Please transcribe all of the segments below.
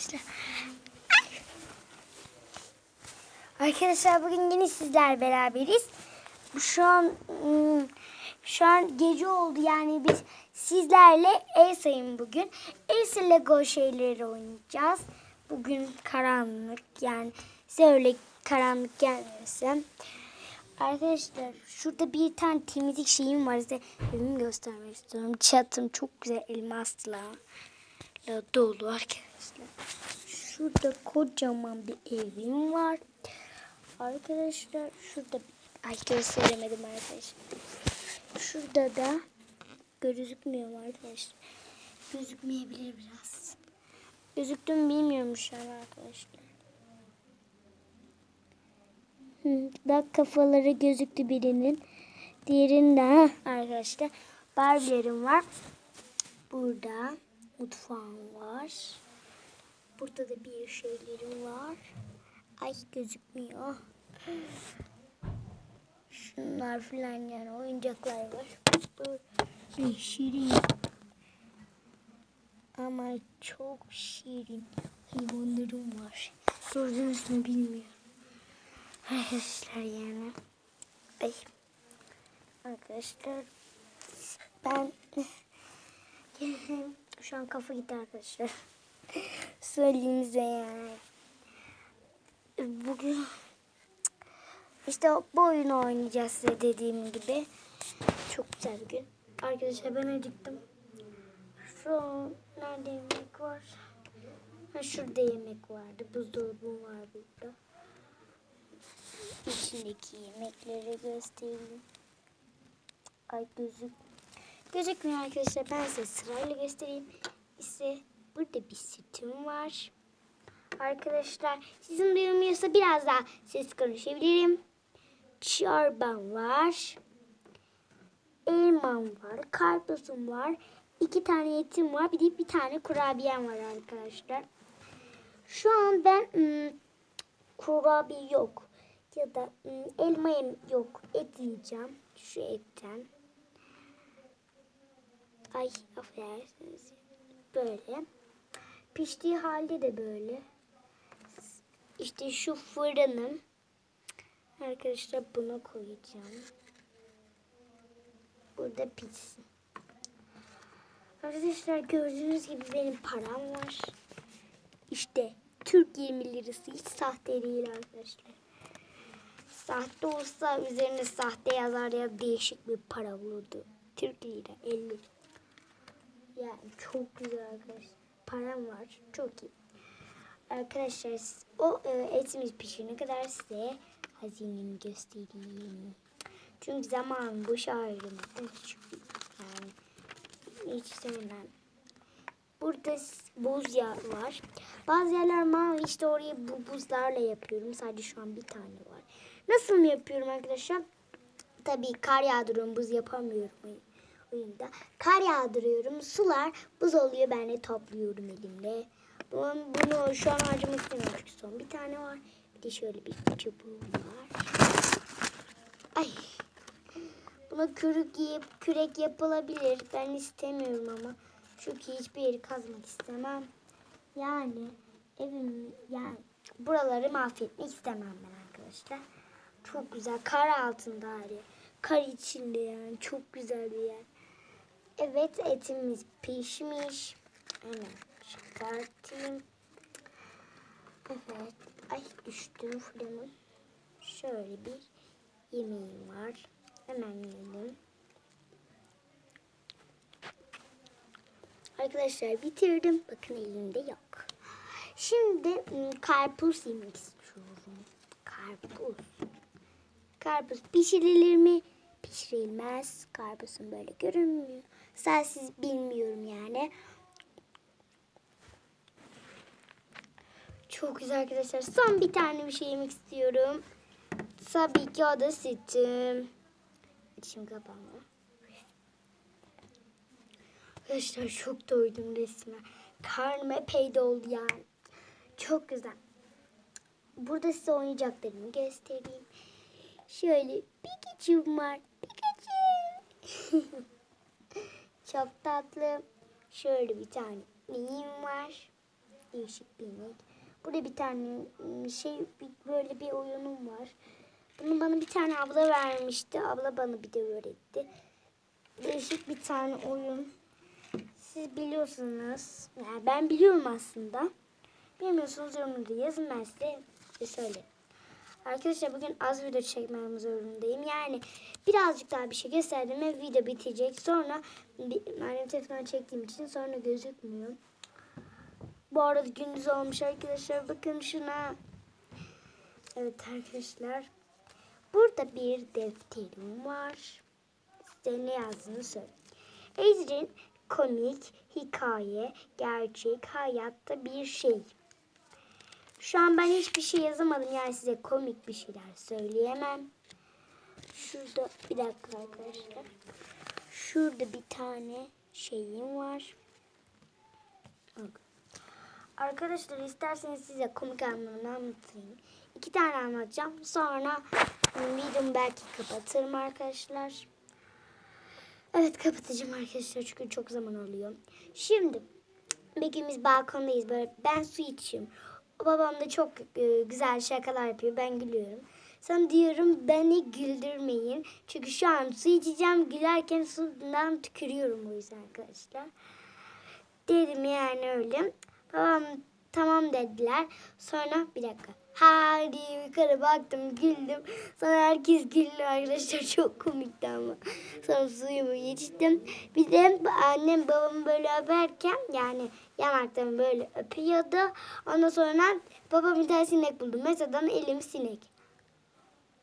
arkadaşlar. Arkadaşlar bugün yine sizler beraberiz. Şu an ım, şu an gece oldu yani biz sizlerle el sayın bugün. Elsa Lego şeyleri oynayacağız. Bugün karanlık yani size öyle karanlık gelmesin. Arkadaşlar şurada bir tane temizlik şeyim var size evimi göstermek istiyorum. Çatım çok güzel elmasla dolu arkadaşlar. Şurada kocaman bir evim var. Arkadaşlar şurada ay gösteremedim arkadaşlar. Şurada da gözükmüyor arkadaşlar. Gözükmeyebilir biraz. Gözüktü mü bilmiyorum şu an arkadaşlar. Hı, bak kafaları gözüktü birinin. Diğerinde arkadaşlar Barbie'lerim var. Burada mutfağım var. Burada da bir şeylerim var. Ay gözükmüyor. Şunlar filan yani oyuncaklar var. Böyle şirin. Ama çok şirin hayvanlarım var. Gördünüz mü bilmiyorum. Arkadaşlar yani. Ay. Arkadaşlar ben şu an kafa gitti arkadaşlar. Söyleyeyim size yani. Bugün işte bu oyunu oynayacağız size dediğim gibi. Çok güzel bir gün. Arkadaşlar ben acıktım. Şu nerede yemek var? Ha, şurada yemek vardı. Buzdolabı var burada. İçindeki yemekleri göstereyim. Ay gözük gözükmüyor arkadaşlar. Ben size sırayla göstereyim. İşte burada bir sütüm var. Arkadaşlar sizin duyulmuyorsa biraz daha ses konuşabilirim. Çorbam var. Elmam var. Karpuzum var. iki tane etim var. Bir de bir tane kurabiyem var arkadaşlar. Şu an ben ım, kurabiye yok. Ya da ım, elma yem yok. Et yiyeceğim. Şu etten. Ay affedersiniz. Böyle. Piştiği halde de böyle. İşte şu fırınım. Arkadaşlar buna koyacağım. Burada pişsin. Arkadaşlar gördüğünüz gibi benim param var. İşte Türk 20 lirası hiç sahte değil arkadaşlar. Sahte olsa üzerine sahte yazar ya değişik bir para bulurdu. Türk lira 50. Yani çok güzel arkadaşlar. Param var. Çok iyi. Arkadaşlar o e, etimiz pişene kadar size hazinemi göstereyim. Çünkü zaman boş harcamaktan hiç yani hiç sevmem. Burada buz yağı var. Bazı yerler mavi işte orayı bu buzlarla yapıyorum. Sadece şu an bir tane var. Nasıl mı yapıyorum arkadaşlar? Tabii kar yağdırıyorum. Buz yapamıyorum oyunda. Kar yağdırıyorum. Sular buz oluyor. Ben de topluyorum elimle. Bunu, bunu şu an harcamak istemiyorum çünkü son bir tane var. Bir de şöyle bir çubuğum var. Ay. Buna kürük yiyip kürek yapılabilir. Ben istemiyorum ama. Çünkü hiçbir yeri kazmak istemem. Yani evim yani buraları mahvetmek istemem ben arkadaşlar. Çok güzel. Kar altında yer. Kar içinde yani. Çok güzel bir yer. Evet etimiz pişmiş. Hemen çıkartayım. Evet. Ay düştü fırının. Şöyle bir yemeğim var. Hemen yiyelim. Arkadaşlar bitirdim. Bakın elimde yok. Şimdi ım, karpuz yemek istiyorum. Karpuz. Karpuz pişirilir mi? Pişirilmez. Karpuzun böyle görünmüyor. Sensiz bilmiyorum yani. Çok güzel arkadaşlar. Son bir tane bir şey yemek istiyorum. Tabii ki o da sütüm. Şimdi kapanma. Arkadaşlar çok doydum resmen. Karnım epey doldu yani. Çok güzel. Burada size oyuncaklarımı göstereyim. Şöyle Pikachu'm var. Pikachu. çok tatlı. Şöyle bir tane neyim var. Değişik bir inek. Burada bir tane ım, şey böyle bir oyunum var. Bunu bana bir tane abla vermişti. Abla bana bir de öğretti. Değişik bir tane oyun. Siz biliyorsunuz. Yani ben biliyorum aslında. Bilmiyorsunuz yorumları yazın ben size söyleyeyim. Arkadaşlar bugün az video çekmem zorundayım. Yani birazcık daha bir şey gösterdim ve video bitecek. Sonra annem telefonu çektiğim için sonra gözükmüyor. Bu arada gündüz olmuş arkadaşlar. Bakın şuna. Evet arkadaşlar. Burada bir defterim var. Size ne yazdığını söyleyeyim. Ecrin komik, hikaye, gerçek, hayatta bir şey. Şu an ben hiçbir şey yazamadım. Yani size komik bir şeyler söyleyemem. Şurada bir dakika arkadaşlar. Şurada bir tane şeyim var. Bak. Arkadaşlar isterseniz size komik anlamını anlatayım. İki tane anlatacağım. Sonra videomu belki kapatırım arkadaşlar. Evet kapatacağım arkadaşlar çünkü çok zaman alıyor. Şimdi bir gün biz balkondayız böyle ben su içiyorum. Babam da çok e, güzel şakalar yapıyor ben gülüyorum. Sonra diyorum beni güldürmeyin. Çünkü şu an su içeceğim gülerken sudan tükürüyorum o yüzden arkadaşlar. Dedim yani öyle. Babam tamam dediler. Sonra bir dakika. Ha diye yukarı baktım güldüm. Sonra herkes güldü arkadaşlar çok komikti ama. Sonra suyumu içtim. Bir de annem babamı böyle öperken yani yanaklarımı böyle öpüyordu. Ondan sonra babam bir tane sinek buldu. Mesela elim sinek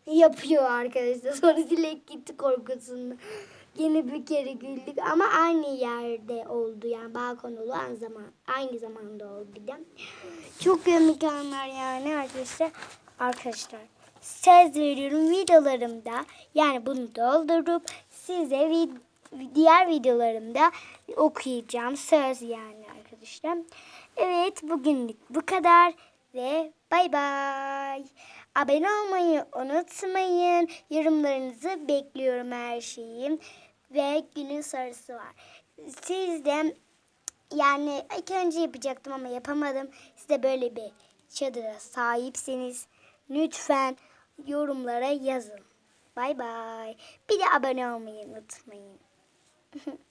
yapıyor arkadaşlar. Sonra sinek gitti korkusundan. Yine bir kere güldük ama aynı yerde oldu yani balkon olan zaman aynı zamanda oldu bir de. Çok komik anlar yani arkadaşlar. Arkadaşlar söz veriyorum videolarımda yani bunu doldurup size vid- diğer videolarımda okuyacağım söz yani arkadaşlar. Evet bugünlük bu kadar ve bay bay. Abone olmayı unutmayın. Yorumlarınızı bekliyorum her şeyim. Ve günün sorusu var. Siz de yani ilk önce yapacaktım ama yapamadım. Siz de böyle bir çadıra sahipseniz lütfen yorumlara yazın. Bay bay. Bir de abone olmayı unutmayın.